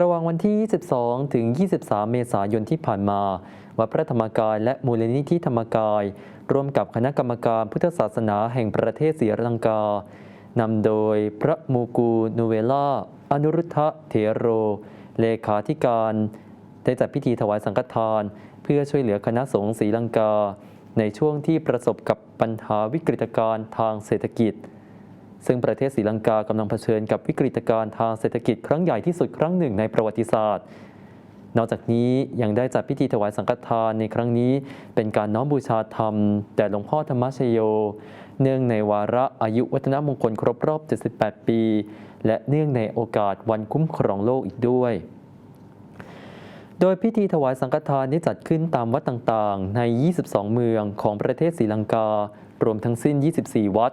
ระหว่างวันที่ 22 ถึง 23 เมษายนที่ผ่านมา วัดพระธรรมกายและมูลนิธิธรรมกาย ร่วมกับคณะกรรมการพุทธศาสนาแห่งประเทศศรีลังกานำโดยพระมูกูนูเวล่าอนุรุทธะเถโร เลขาธิการ ได้จัดพิธีถวายสังฆทาน เพื่อช่วยเหลือคณะสงฆ์ศรีลังกา ในช่วงที่ประสบกับปัญหาวิกฤตการณ์ทางเศรษฐกิจ ซึ่งประเทศศรีลังกากำลังเผชิญกับวิกฤตการณ์ทางเศรษฐกิจครั้งใหญ่ที่สุดครั้งหนึ่งในประวัติศาสตร์ นอกจากนี้ยังได้จัดพิธีถวายสังฆทานในครั้งนี้ เป็นการน้อมบูชาธรรมแด่หลวงพ่อธรรมชโย เนื่องในวาระอายุวัฒนมงคลครบรอบ 78 ปี และเนื่องในโอกาสวันคุ้มครองโลกอีกด้วยโดยพิธีถวายสังฆทานได้จัดขึ้นตามวัดต่างๆ ใน 22 เมืองของประเทศศรีลังกา รวมทั้งสิ้น 24 วัด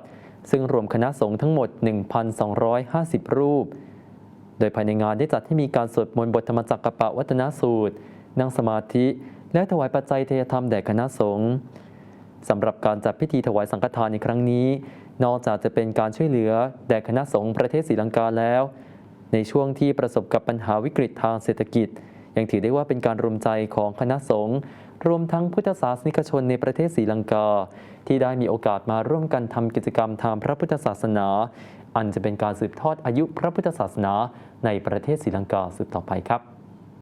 ซึ่งรวมคณะสงฆ์ทั้งหมด 1,250 รูป โดยภายในงานได้จัดให้มีการสวดมนต์บทธรรมจักรปะวัฒนสูตร นั่งสมาธิ และถวายปัจจัยเทยธรรมแด่คณะสงฆ์สำหรับการจัดพิธีถวายสังฆทานในครั้งนี้ นอกจากจะเป็นการช่วยเหลือแด่คณะสงฆ์ประเทศศรีลังกาแล้ว ในช่วงที่ประสบกับปัญหาวิกฤตทางเศรษฐกิจ ยังถือได้ว่าเป็นการรวมใจของคณะสงฆ์รวมทั้งพุทธศาสนิกชนในประเทศศรีลังกา ที่ได้มีโอกาสมาร่วมกันทำกิจกรรมทางพระพุทธศาสนา อันจะเป็นการสืบทอดอายุพระพุทธศาสนาในประเทศศรีลังกาสืบต่อไปครับ